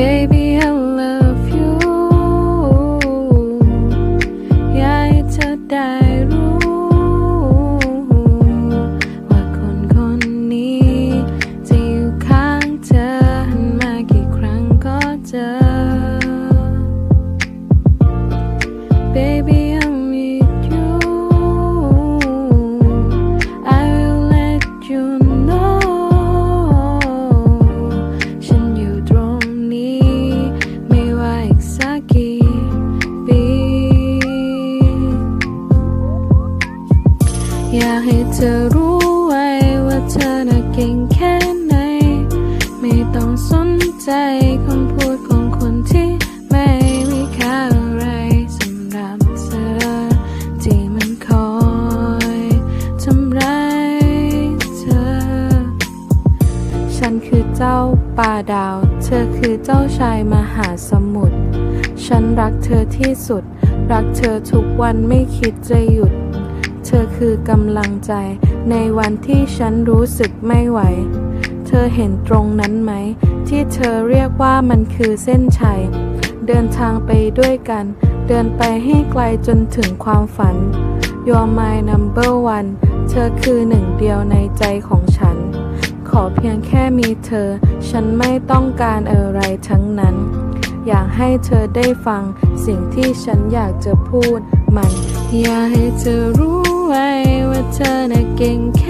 Yeah. ยเธอได้รู้ ว่าคนคนนี้จะอยู่ข้างเธอมากี่ครั้งก็เจอ อยากให้เธอรู้ไว้ว่าเธอน่ะเก่งแค่ไหน ไม่ต้องสนใจคำพูดของคนที่ไม่มีค่าอะไรสำหรับเธอ ที่มันคอยทำร้ายเธอ ฉันคือเจ้าป่าดาว เธอคือเจ้าชายมหาสมุทรฉันรักเธอที่สุด รักเธอทุกวันไม่คิดจะหยุด เธอคือกำลังใจ ในวันที่ฉันรู้สึกไม่ไหว เธอเห็นตรงนั้นไหม ที่เธอเรียกว่ามันคือเส้นชัย เดินทางไปด้วยกัน เดินไปให้ไกลจนถึงความฝัน You're my number one เธอคือหนึ่งเดียวในใจของฉัน ขอเพียงแค่มีเธอ ฉันไม่ต้องการอะไรทั้งนั้น อยากให้เธอได้ฟังสิ่งที่ฉันอยากจะพูดมัน อยากให้เธอรู้ ไว้ว่าเธอน่ะเก่งแค่